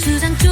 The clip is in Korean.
주장 주